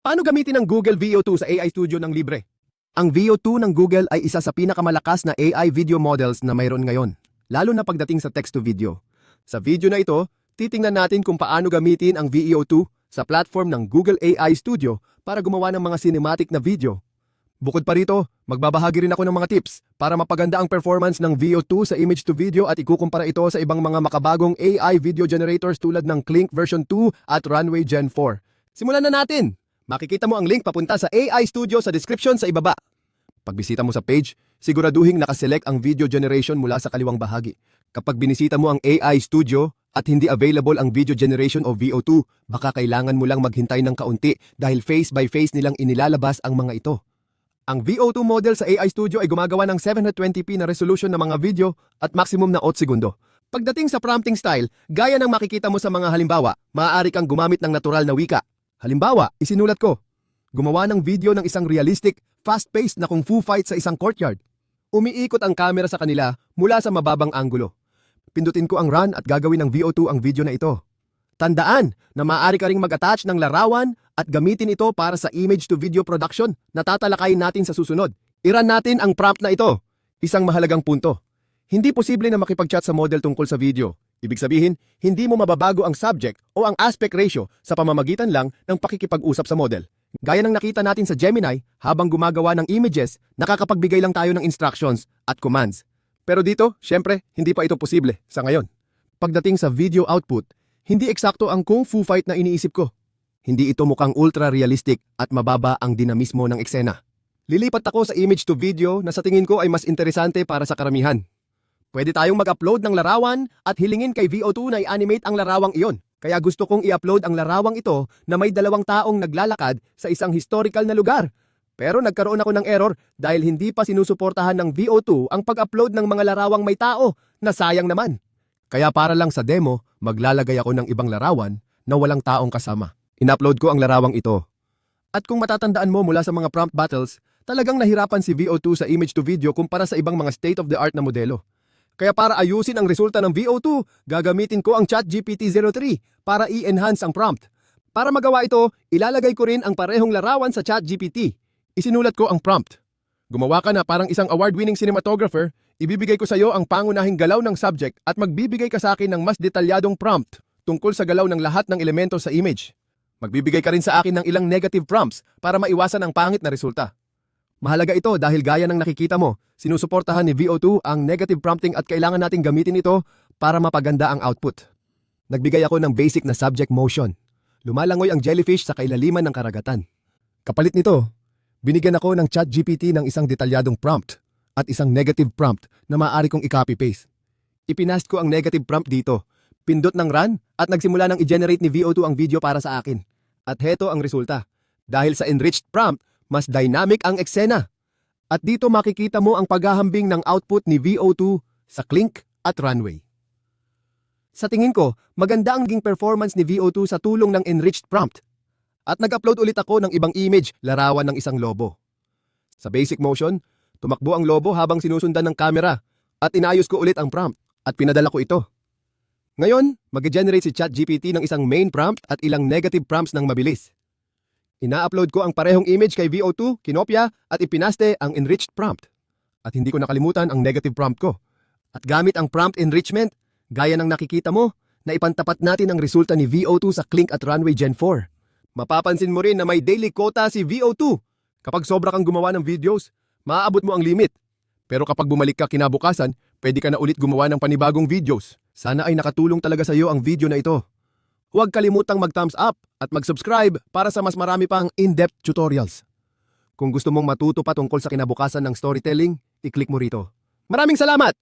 Paano gamitin ang Google VO2 sa AI Studio ng libre? Ang VO2 ng Google ay isa sa pinakamalakas na AI video models na mayroon ngayon, lalo na pagdating sa text-to-video. Sa video na ito, titingnan natin kung paano gamitin ang VO2 sa platform ng Google AI Studio para gumawa ng mga cinematic na video. Bukod pa rito, magbabahagi rin ako ng mga tips para mapaganda ang performance ng VO2 sa image-to-video at ikukumpara ito sa ibang mga makabagong AI video generators tulad ng Klink version 2 at Runway Gen 4. Simulan na natin! Makikita mo ang link papunta sa AI Studio sa description sa ibaba. Pagbisita mo sa page, siguraduhin nakaselect ang video generation mula sa kaliwang bahagi. Kapag binisita mo ang AI Studio at hindi available ang video generation o VO2, baka kailangan mo lang maghintay ng kaunti dahil face by face nilang inilalabas ang mga ito. Ang VO2 model sa AI Studio ay gumagawa ng 720p na resolution ng mga video at maximum na 8 segundo. Pagdating sa prompting style, gaya ng makikita mo sa mga halimbawa, maaari kang gumamit ng natural na wika. Halimbawa, isinulat ko, gumawa ng video ng isang realistic, fast-paced na kung fu fight sa isang courtyard. Umiikot ang camera sa kanila mula sa mababang anggulo. Pindutin ko ang run at gagawin ng VO2 ang video na ito. Tandaan na maaari ka ring mag-attach ng larawan at gamitin ito para sa image-to-video production na tatalakayin natin sa susunod. Iran natin ang prompt na ito. Isang mahalagang punto. Hindi posible na makipag-chat sa model tungkol sa video. Ibig sabihin, hindi mo mababago ang subject o ang aspect ratio sa pamamagitan lang ng pakikipag-usap sa model. Gaya ng nakita natin sa Gemini, habang gumagawa ng images, nakakapagbigay lang tayo ng instructions at commands. Pero dito, syempre, hindi pa ito posible sa ngayon. Pagdating sa video output, hindi eksakto ang kung fu fight na iniisip ko. Hindi ito mukhang ultra-realistic at mababa ang dinamismo ng eksena. Lilipat ako sa image to video na sa tingin ko ay mas interesante para sa karamihan. Pwede tayong mag-upload ng larawan at hilingin kay VO2 na i-animate ang larawang iyon. Kaya gusto kong i-upload ang larawang ito na may dalawang taong naglalakad sa isang historical na lugar. Pero nagkaroon ako ng error dahil hindi pa sinusuportahan ng VO2 ang pag-upload ng mga larawang may tao na sayang naman. Kaya para lang sa demo, maglalagay ako ng ibang larawan na walang taong kasama. In-upload ko ang larawang ito. At kung matatandaan mo mula sa mga prompt battles, talagang nahirapan si VO2 sa image to video kumpara sa ibang mga state-of-the-art na modelo. Kaya para ayusin ang resulta ng VO2, gagamitin ko ang ChatGPT 03 para i-enhance ang prompt. Para magawa ito, ilalagay ko rin ang parehong larawan sa ChatGPT. Isinulat ko ang prompt. Gumawa ka na parang isang award-winning cinematographer, ibibigay ko sa iyo ang pangunahing galaw ng subject at magbibigay ka sa akin ng mas detalyadong prompt tungkol sa galaw ng lahat ng elemento sa image. Magbibigay ka rin sa akin ng ilang negative prompts para maiwasan ang pangit na resulta. Mahalaga ito dahil gaya ng nakikita mo, sinusuportahan ni VO2 ang negative prompting at kailangan nating gamitin ito para mapaganda ang output. Nagbigay ako ng basic na subject motion. Lumalangoy ang jellyfish sa kailaliman ng karagatan. Kapalit nito, binigyan ako ng chat GPT ng isang detalyadong prompt at isang negative prompt na maaari kong i-copy-paste. Ipinast ko ang negative prompt dito, pindot ng run at nagsimula ng i-generate ni VO2 ang video para sa akin. At heto ang resulta. Dahil sa enriched prompt, mas dynamic ang eksena. At dito makikita mo ang paghahambing ng output ni VO2 sa Klink at Runway. Sa tingin ko, maganda ang naging performance ni VO2 sa tulong ng enriched prompt. At nag-upload ulit ako ng ibang image, larawan ng isang lobo. Sa basic motion, tumakbo ang lobo habang sinusundan ng camera at inayos ko ulit ang prompt at pinadala ko ito. Ngayon, mag-generate si ChatGPT ng isang main prompt at ilang negative prompts ng mabilis. Ina-upload ko ang parehong image kay VO2, kinopya at ipinaste ang enriched prompt. At hindi ko nakalimutan ang negative prompt ko. At gamit ang prompt enrichment, gaya ng nakikita mo, na ipantapat natin ang resulta ni VO2 sa Klink at Runway Gen 4. Mapapansin mo rin na may daily quota si VO2. Kapag sobra kang gumawa ng videos, maaabot mo ang limit. Pero kapag bumalik ka kinabukasan, pwede ka na ulit gumawa ng panibagong videos. Sana ay nakatulong talaga sa iyo ang video na ito. Huwag kalimutang mag-thumbs up at mag-subscribe para sa mas marami pang in-depth tutorials. Kung gusto mong matuto pa tungkol sa kinabukasan ng storytelling, i-click mo rito. Maraming salamat!